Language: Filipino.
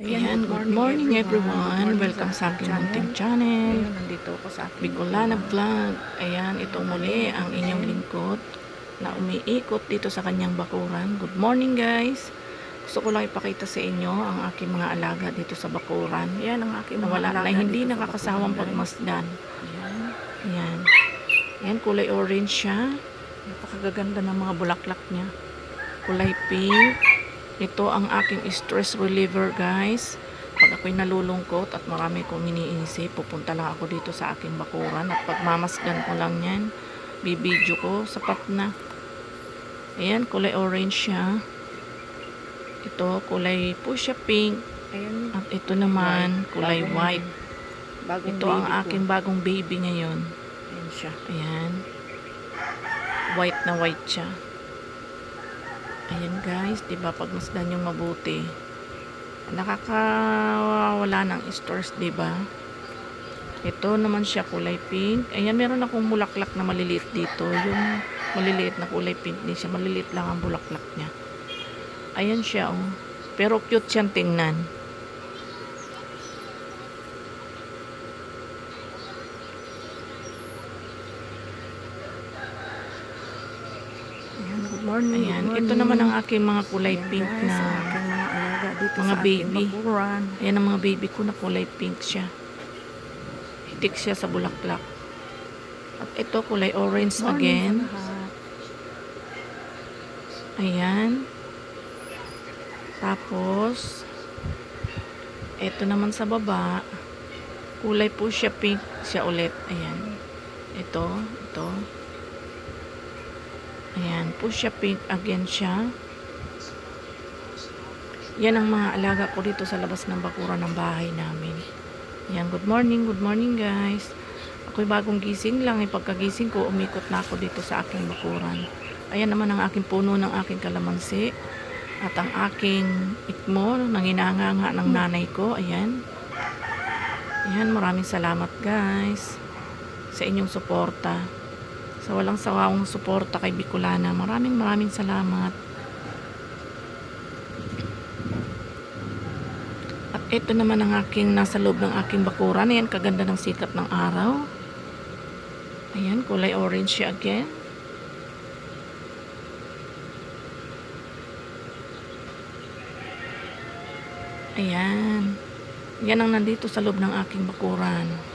Ayan, good morning everyone. Welcome sa aking munting channel. Nandito ako sa aking Bicolana Vlog. Ayan, ito muli ang inyong lingkod na umiikot dito sa kanyang bakuran. Good morning guys. Gusto ko lang ipakita sa inyo ang aking mga alaga dito sa bakuran. Ayan ang aking mga wala na alaga hindi nakakasawang pagmasdan. Ayan. Ayan. Ayan, kulay orange siya. Napakaganda ng mga bulaklak niya. Kulay pink. Ito ang aking stress reliever, guys. Pag ako'y nalulungkot at marami kong iniisip, pupunta lang ako dito sa aking bakuran at pagmamasdan ko lang yan, bibidyo ko, sapat na. Ayan, kulay orange siya. Ito, kulay fuchsia pink. Ayan. At ito naman, kulay white. Bagong Ito ang aking bagong baby ngayon. Ayan siya. Ayan. White na white siya. Ayan guys, 'di ba pag masdan yung mabuti. Nakakawala ng stress, 'di ba? Ito naman siya kulay pink. Ayan, meron akong bulaklak na maliliit dito. Yung maliliit na kulay pink din siya. Maliliit lang ang bulaklak niya. Ayan siya, oh. Pero cute siyang tingnan. Ayan, good morning. Ayan, good ito morning. naman ang aking mga kulay Ayan, pink guys, na aking mga alaga dito mga sa baby. bakuran. Ayan ang mga baby ko na kulay pink siya. Hitik siya sa bulaklak. At ito kulay orange Morning again. Ayan. Tapos, ito naman sa baba, kulay po siya pink siya ulit. Ayan. Ito, ito. Ayan, siya pink again siya. Yan ang mga alaga ko dito sa labas ng bakuran ng bahay namin. Ayan, good morning, good morning guys. Ako'y bagong gising lang. Eh, pagkagising ko, umikot na ako dito sa aking bakuran. Ayan naman ang aking puno ng aking kalamansi. At ang aking ikmo, nanginanganga ng nanay ko. Ayan. Ayan, maraming salamat guys. Sa inyong suporta. Sa walang sawawang suporta kay Bicolana. Maraming maraming salamat. At ito naman ang aking nasa loob ng aking bakuran. Ayan, kaganda ng sikat ng araw. Ayan, kulay orange siya again. Ayan. Yan ang nandito sa loob ng aking bakuran.